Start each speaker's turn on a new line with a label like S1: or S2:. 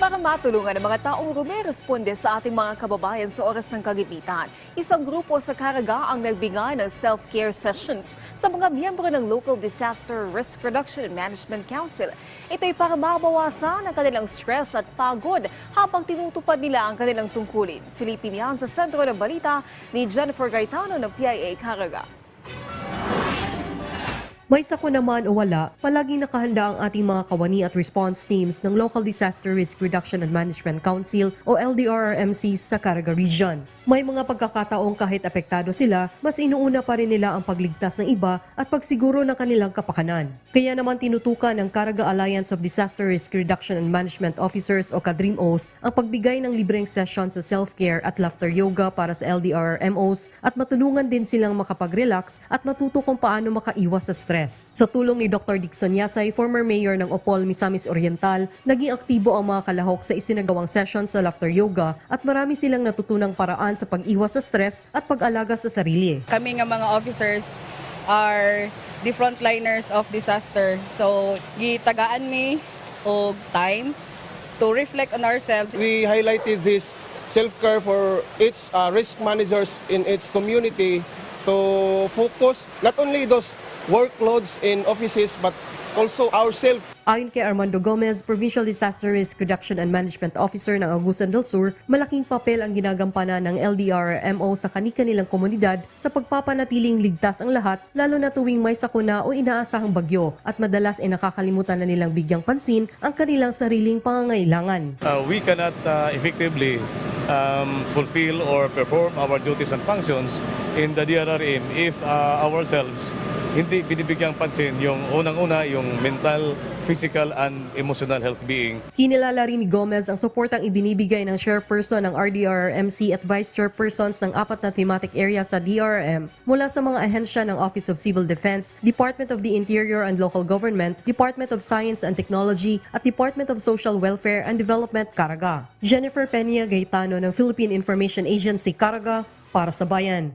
S1: para matulungan ang mga taong rumeresponde sa ating mga kababayan sa oras ng kagipitan. Isang grupo sa Caraga ang nagbigay ng self-care sessions sa mga miyembro ng Local Disaster Risk Reduction and Management Council. Ito'y para mabawasan ang kanilang stress at pagod habang tinutupad nila ang kanilang tungkulin. Silipin yan sa sentro ng balita ni Jennifer Gaetano ng PIA Caraga.
S2: May sako naman o wala, palaging nakahanda ang ating mga kawani at response teams ng Local Disaster Risk Reduction and Management Council o LDRRMC sa Caraga Region. May mga pagkakataong kahit apektado sila, mas inuuna pa rin nila ang pagligtas ng iba at pagsiguro ng kanilang kapakanan. Kaya naman tinutukan ng Caraga Alliance of Disaster Risk Reduction and Management Officers o KADRIMOS ang pagbigay ng libreng session sa self-care at laughter yoga para sa LDRRMOs at matulungan din silang makapag-relax at matuto kung paano makaiwas sa stress. Sa tulong ni Dr. Dixon Yasay, former mayor ng Opol, Misamis Oriental, naging aktibo ang mga kalahok sa isinagawang session sa laughter yoga at marami silang natutunang paraan sa pag-iwas sa stress at pag-alaga sa sarili.
S3: kami nga mga officers are the frontliners of disaster. So, gitagaan mi og time to reflect on ourselves.
S4: We highlighted this self-care for its uh, risk managers in its community to focus not only those workloads in offices but also ourselves
S2: Ayon kay Armando Gomez, Provincial Disaster Risk Reduction and Management Officer ng Agusan del Sur, malaking papel ang ginagampanan ng LDRMO sa kani-kanilang komunidad sa pagpapanatiling ligtas ang lahat, lalo na tuwing may sakuna o inaasahang bagyo at madalas ay nakakalimutan na nilang bigyang pansin ang kanilang sariling pangangailangan.
S5: uh, we cannot uh, effectively um, fulfill or perform our duties and functions in the DRRM if uh, ourselves hindi binibigyang pansin yung unang-una yung mental, physical, and emotional health being.
S2: Kinilala rin ni Gomez ang suportang ibinibigay ng chairperson ng RDRMC at vice chairpersons ng apat na thematic area sa DRM mula sa mga ahensya ng Office of Civil Defense, Department of the Interior and Local Government, Department of Science and Technology at Department of Social Welfare and Development, Caraga. Jennifer Peña Gaetano ng Philippine Information Agency, Caraga, para sa Bayan.